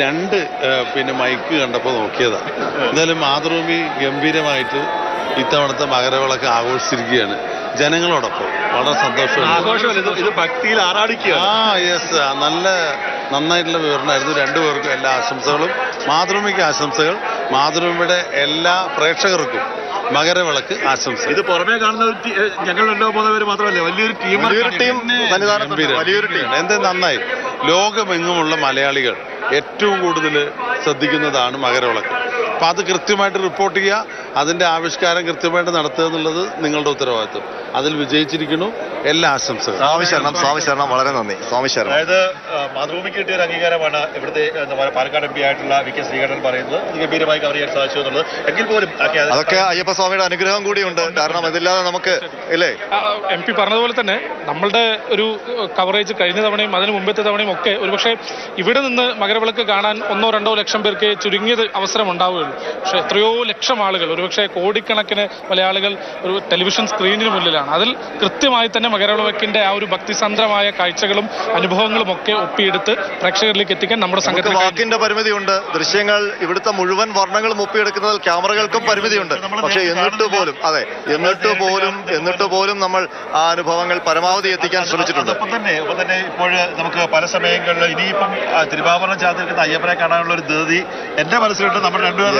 രണ്ട് പിന്നെ മൈക്ക് കണ്ടപ്പോൾ നോക്കിയതാ. എന്തായാലും മാതൃഭൂമി ഗംഭീരമായിട്ട് ഇത്തവണത്തെ മകരവിളക്ക് ആഘോഷിച്ചിരിക്കുകയാണ്. ജനങ്ങളോടൊപ്പം വളരെ ഭക്തിയിൽ ആ യെസ് നല്ല നന്നായിട്ടുള്ള വിവരണമായിരുന്നു രണ്ടുപേർക്കും എല്ലാ ആശംസകളും. മാതൃഭൂമിക്ക് ആശംസകൾ. മാതൃഭൂമിയുടെ എല്ലാ പ്രേക്ഷകർക്കും. മകരവിളക്ക് ആശംസ ഇത് പുറമേ കാണുന്ന ഒരു ടീ- ഏഹ് മൂന്നോ പേര് മാത്രമല്ല വലിയൊരു ടീം വലിയൊരു ടീം സന്നിധാനത്തുണ്ട് ഗംഭീരം. വലിയൊരു ടീം എന്ത് നന്നായി. ലോകമെങ്ങുമുള്ള മലയാളികൾ ഏറ്റവും കൂടുതൽ ശ്രദ്ധിക്കുന്നതാണ് മകരവിളക്ക്. അപ്പൊ അത് കൃത്യമായിട്ട് റിപ്പോർട്ട് ചെയ്യുക. അതിന്റെ ആവിഷ്കാരം കൃത്യമായിട്ട് നടത്തുക എന്നുള്ളത് നിങ്ങളുടെ ഉത്തരവാദിത്വം. അതിൽ വിജയിച്ചിരിക്കുന്നു. എല്ലാ ആശംസകളും. സ്വാമി ശരണം സ്വാമി ശരണം വളരെ നന്ദി. സ്വാമി ശരണം. അതായത് മാതൃഭൂമിക്ക് കിട്ടിയ ഒരു അംഗീകാരമാണ് ഇവിടുത്തെ പാലക്കാട് എം പി ആയിട്ടുള്ള വി കെ ശ്രീകണ്ഠൻ പറയുന്നത്. ഗംഭീരമായി കവർ ചെയ്യാൻ സാധിച്ചു എന്നുള്ളത്. എങ്കിൽ പോലും അതൊക്കെ അയ്യപ്പ സ്വാമിയുടെ അനുഗ്രഹം കൂടിയുണ്ട്. കാരണം ഇതില്ലാതെ നമുക്ക് ഇല്ലേ? എം പി പറഞ്ഞതുപോലെ തന്നെ നമ്മളുടെ ഒരു കവറേജ് കഴിഞ്ഞ തവണയും അതിന് മുമ്പത്തെ തവണയും ഒക്കെ ഒരുപക്ഷെ ഇവിടെ നിന്ന് മകരവിളക്ക് കാണാൻ ഒന്നോ രണ്ടോ ലക്ഷം പേർക്ക് ചുരുങ്ങിയത് അവസരം ഉണ്ടാവുകയുള്ളൂ പക്ഷെ എത്രയോ ലക്ഷം ആളുകൾ ഒരുപക്ഷെ കോടിക്കണക്കിന് മലയാളികൾ ഒരു ടെലിവിഷൻ സ്ക്രീനിന് മുന്നിലാണ്. അതിൽ കൃത്യമായി തന്നെ മകരവിളക്കിന്റെ ആ ഒരു ഭക്തിസന്ദ്രമായ കാഴ്ചകളും അനുഭവങ്ങളും ഒക്കെ ഒപ്പിയെടുത്ത് പ്രേക്ഷകരിലേക്ക് എത്തിക്കാൻ നമ്മുടെ സംഘത്തിന്. വാക്കിന്റെ പരിമിതിയുണ്ട്. ദൃശ്യങ്ങൾ ഇവിടുത്തെ മുഴുവൻ വർണങ്ങളും ഒപ്പിയെടുക്കുന്നതിൽ ക്യാമറകൾക്കും പരിമിതിയുണ്ട്. പക്ഷേ എന്നിട്ട് പോലും അതെ എന്നിട്ട് പോലും എന്നിട്ട് പോലും നമ്മൾ ആ അനുഭവങ്ങൾ പരമാവധി എത്തിക്കാൻ ശ്രമിച്ചിട്ടുണ്ട്. തന്നെ ഒപ്പം തന്നെ ഇപ്പോൾ നമുക്ക് പല സമയങ്ങളിൽ ഇനിയിപ്പം തിരുവാഭരണ ചാർത്തിരിക്കുന്ന അയ്യപ്പനെ കാണാനുള്ള ഒരു ധൃതി എന്റെ മനസ്സിലുണ്ട്. നമ്മൾ രണ്ടുപേരും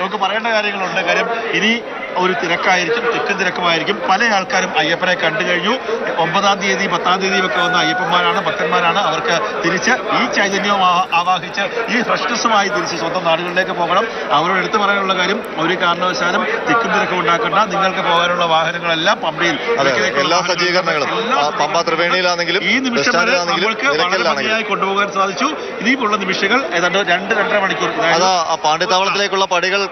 നമുക്ക് പറയേണ്ട കാര്യങ്ങളുണ്ട്. കാര്യം ഇനി ഒരു തിരക്കായിരിക്കും തിക്കും തിരക്കുമായിരിക്കും. പല ആൾക്കാരും അയ്യപ്പനെ കണ്ടു കഴിഞ്ഞു. ഒമ്പതാം തീയതി പത്താം തീയതി ഒക്കെ വന്ന അയ്യപ്പന്മാരാണ് ഭക്തന്മാരാണ്. അവർക്ക് തിരിച്ച് ഈ ചൈതന്യവും ആവാഹിച്ച് ഈ ഫ്രഷ്നസ്സുമായി തിരിച്ച് സ്വന്തം നാടുകളിലേക്ക് പോകണം. അവരോട് എടുത്തു പറയാനുള്ള കാര്യം ഒരു കാരണവശാലും തിക്കും തിരക്കും ഉണ്ടാക്കേണ്ട. നിങ്ങൾക്ക് പോകാനുള്ള വാഹനങ്ങളെല്ലാം പമ്പയിൽ. എല്ലാ സജ്ജീകരണങ്ങളും. ആ, പമ്പ ത്രിവേണിയിലാണെങ്കിലും ഈ നിമിഷം വരെ നമ്മൾക്ക് വളരെ ഭംഗിയായി കൊണ്ടുപോകാൻ സാധിച്ചു. ഇനിയുമുള്ള നിമിഷങ്ങൾ ഏതാണ്ട് രണ്ട് രണ്ടര മണിക്കൂർ. പാണ്ഡ്യത്താവളത്തിലേക്കുള്ള അതാ പാണ്ഡിത്താവളത്തിലേക്കുള്ള പടികൾ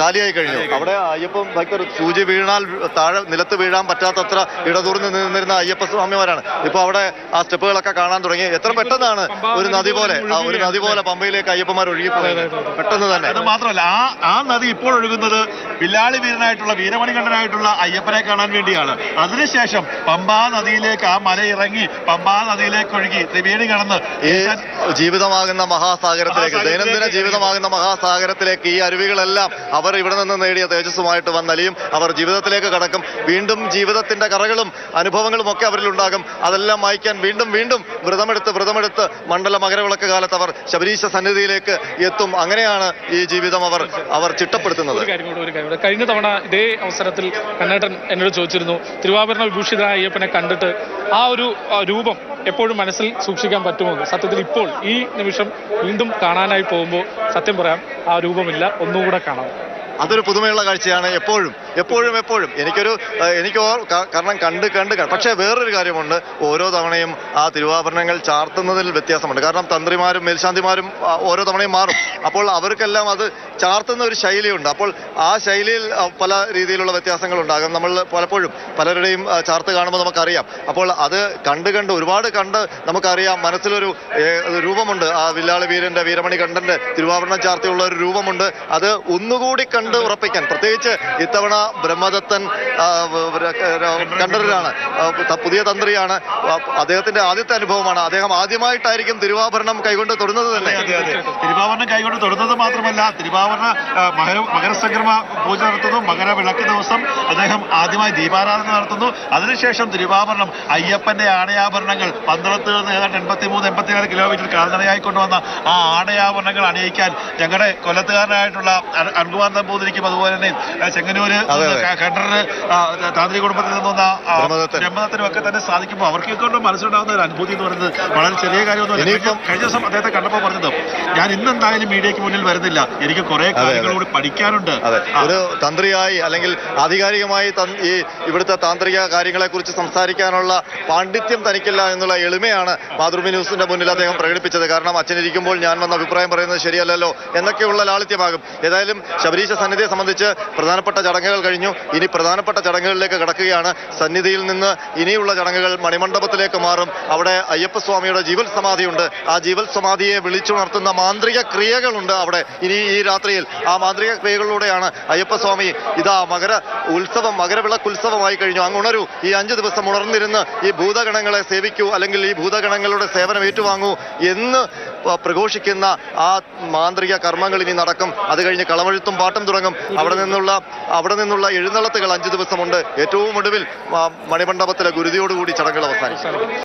കാലിയായി കഴിഞ്ഞു. അവിടെ അയ്യപ്പൻ ഭക്തർ സൂചി വീണാൽ താഴെ നിലത്ത് വീഴാൻ പറ്റാത്തത്ര ഇടതൂർന്ന് നിന്നിരുന്ന അയ്യപ്പ സ്വാമിമാരാണ്. ഇപ്പൊ അവിടെ ആ സ്റ്റെപ്പുകളൊക്കെ കാണാൻ തുടങ്ങി. എത്ര പെട്ടെന്നാണ് ഒരു നദി പോലെ ആ ഒരു നദി പോലെ പമ്പയിലേക്ക് അയ്യപ്പന്മാർ ഒഴുകിപ്പോയത്. പെട്ടെന്ന് തന്നെ. അത് മാത്രമല്ല ആ ആ നദി ഇപ്പോൾ ഒഴുകുന്നത് വില്ലാളി വീരനായിട്ടുള്ള വീരമണികണ്ഠനായിട്ടുള്ള അയ്യപ്പനെ കാണാൻ വേണ്ടിയാണ്. അതിനുശേഷം പമ്പാ നദിയിലേക്ക് ആ മല ഇറങ്ങി പമ്പാ നദിയിലേക്ക് ഒഴുകി ത്രിവേണി കടന്ന് ജീവിതമാകുന്ന മഹാസാഗരത്തിലേക്ക് ദൈനംദിന ജീവിതമാകുന്ന മഹാസാഗരത്തിലേക്ക് ഈ അരുവികളെല്ലാം അവർ ഇവിടെ നിന്ന് നേടിയ തേജസ്സുമായിട്ട് വന്നലിയും അവർ ജീവിതത്തിലേക്ക് കടക്കും. വീണ്ടും ജീവിതത്തിന്റെ കറകളും അനുഭവങ്ങളും ഒക്കെ അവരിലുണ്ടാകും അതെല്ലാം വായിക്കാൻ വീണ്ടും വീണ്ടും വ്രതമെടുത്ത് വ്രതമെടുത്ത് മണ്ഡല മകരവിളക്ക് കാലത്ത് അവർ ശബരീശ സന്നിധിയിലേക്ക് എത്തും. അങ്ങനെയാണ് ഈ ജീവിതം അവർ അവർ ചിട്ടപ്പെടുത്തുന്നത്. കഴിഞ്ഞ തവണ ഇതേ അവസരത്തിൽ കണ്ണേട്ടൻ എന്നോട് ചോദിച്ചിരുന്നു തിരുവാഭരണ വിഭൂഷിതനായ അയ്യപ്പനെ കണ്ടിട്ട് ആ ഒരു രൂപം എപ്പോഴും മനസ്സിൽ സൂക്ഷിക്കാൻ പറ്റുമോ സത്യത്തിൽ ഇപ്പോൾ ഈ നിമിഷം വീണ്ടും കാണാനായി പോകുമ്പോൾ സത്യം പറയാം ആ രൂപമില്ല. ഒന്നുകൂടെ കാണാം. അതൊരു പുതുമയുള്ള കാഴ്ചയാണ് എപ്പോഴും. എപ്പോഴും എപ്പോഴും. എനിക്കൊരു എനിക്ക് കാരണം കണ്ട് കണ്ട് പക്ഷേ വേറൊരു കാര്യമുണ്ട്. ഓരോ തവണയും ആ തിരുവാഭരണങ്ങൾ ചാർത്തുന്നതിൽ വ്യത്യാസമുണ്ട്. കാരണം തന്ത്രിമാരും മേൽശാന്തിമാരും ഓരോ തവണയും മാറും. അപ്പോൾ അവർക്കെല്ലാം അത് ചാർത്തുന്ന ഒരു ശൈലിയുണ്ട്. അപ്പോൾ ആ ശൈലിയിൽ പല രീതിയിലുള്ള വ്യത്യാസങ്ങൾ ഉണ്ടാകും നമ്മൾ പലപ്പോഴും പലരുടെയും ചാർത്ത് കാണുമ്പോൾ നമുക്കറിയാം. അപ്പോൾ അത് കണ്ട് കണ്ട് ഒരുപാട് കണ്ട് നമുക്കറിയാം. മനസ്സിലൊരു രൂപമുണ്ട്. ആ വില്ലാളി വീരന്റെ വീരമണി കണ്ഠന്റെ തിരുവാഭരണം ചാർത്തിയുള്ള ഒരു രൂപമുണ്ട്. അത് ഒന്നുകൂടി കണ്ട് ഉറപ്പിക്കാൻ. പ്രത്യേകിച്ച് ഇത്തവണ ബ്രഹ്മദത്തൻ കണ്ടരാണ് പുതിയ തന്ത്രിയാണ്. അദ്ദേഹത്തിന്റെ ആദ്യത്തെ അനുഭവമാണ്. അദ്ദേഹം ആദ്യമായിട്ടായിരിക്കും തിരുവാഭരണം കൈകൊണ്ട് തൊടുന്നത് തന്നെ. തിരുവാഭരണം കൈകൊണ്ട് തൊടുന്നത് മാത്രമല്ല തിരുവാഭരണ മകരസംക്രമ പൂജ നടത്തുന്നു മകരവിളക്ക് ദിവസം അദ്ദേഹം ആദ്യമായി ദീപാരാധന നടത്തുന്നു. അതിനുശേഷം തിരുവാഭരണം അയ്യപ്പന്റെ ആണയാഭരണങ്ങൾ പന്തളത്ത് നിന്ന് ഏതാണ്ട് എൺപത്തി മൂന്ന് എൺപത്തിനാല് കിലോമീറ്റർ കാൽനടയായി കൊണ്ടുവന്ന ആ ആണയാഭരണങ്ങൾ അണിയിക്കാൻ ഞങ്ങളുടെ കൊല്ലത്തുകാരനായിട്ടുള്ള അനുകുമാർ നമ്പൂതിരിക്കും അതുപോലെ തന്നെ ചെങ്ങന്നൂര് അതെ, അതെ. താന്ത്രിക കുടുംബത്തിൽ നിന്ന് വന്ന ബ്രഹ്മദത്തിനും ഒക്കെ തന്നെ സാധിക്കുമ്പോൾ അവർക്കൊക്കെ കൊണ്ട് മനസ്സിലുണ്ടാകുന്ന ഒരു അനുഭൂതി എന്ന് പറയുന്നത് വളരെ ചെറിയ കാര്യമൊന്നുമല്ല കഴിഞ്ഞ- ദിവസം അദ്ദേഹത്തെ കണ്ടപ്പോൾ പറഞ്ഞത് ഞാൻ ഇന്ന് മീഡിയക്ക് മുന്നിൽ വരുന്നില്ല. എനിക്ക് കുറെ കാര്യങ്ങളോട് കൂടി പഠിക്കാനുണ്ട്. ഒരു തന്ത്രിയായി അല്ലെങ്കിൽ ആധികാരികമായി ഈ ഇവിടുത്തെ താന്ത്രിക കാര്യങ്ങളെ കുറിച്ച് സംസാരിക്കാനുള്ള പാണ്ഡിത്യം തനിക്കില്ല എന്നുള്ള എളിമയാണ് മാതൃഭൂമി ന്യൂസിന്റെ മുന്നിൽ അദ്ദേഹം പ്രകടിപ്പിച്ചത്. കാരണം അച്ഛനിരിക്കുമ്പോൾ ഞാൻ വന്ന അഭിപ്രായം പറയുന്നത് ശരിയല്ലല്ലോ എന്നൊക്കെയുള്ള ലാളിത്യമാകും. ഏതായാലും ശബരീശ സന്നിധിയെ സംബന്ധിച്ച് പ്രധാനപ്പെട്ട ചടങ്ങുകൾ കഴിഞ്ഞു. ഇനി പ്രധാനപ്പെട്ട ചടങ്ങുകളിലേക്ക് കടക്കുകയാണ്. സന്നിധിയിൽ നിന്ന് ഇനിയുള്ള ചടങ്ങുകൾ മണിമണ്ഡപത്തിലേക്ക് മാറും. അവിടെ അയ്യപ്പസ്വാമിയുടെ ജീവൽ സമാധിയുണ്ട്. ആ ജീവൽ സമാധിയെ വിളിച്ചുണർത്തുന്ന മാന്ത്രിക ക്രിയകളുണ്ട് അവിടെ. ഇനി ഈ രാത്രിയിൽ ആ മാന്ത്രിക ക്രിയകളിലൂടെയാണ് അയ്യപ്പസ്വാമി ഇതാ മകര ഉത്സവം മകരവിളക്ക് ഉത്സവമായി കഴിഞ്ഞു. അങ്ങ് ഉണരൂ. ഈ അഞ്ച് ദിവസം ഉണർന്നിരുന്ന് ഈ ഭൂതഗണങ്ങളെ സേവിക്കൂ. അല്ലെങ്കിൽ ഈ ഭൂതഗണങ്ങളുടെ സേവനം ഏറ്റുവാങ്ങൂ എന്ന് പ്രഘോഷിക്കുന്ന ആ മാന്ത്രിക കർമ്മങ്ങൾ ഇനി നടക്കും. അത് കഴിഞ്ഞ് കളമെഴുത്തും പാട്ടും തുടങ്ങും. അവിടെ നിന്നുള്ള അവിടെ നിന്നുള്ള എഴുന്നള്ളത്തുകൾ അഞ്ചു ദിവസമുണ്ട്. ഏറ്റവും ഒടുവിൽ മണിമണ്ഡപത്തിലെ ഗുരുതിയോടുകൂടി ചടങ്ങുകൾ അവസാനിക്കും.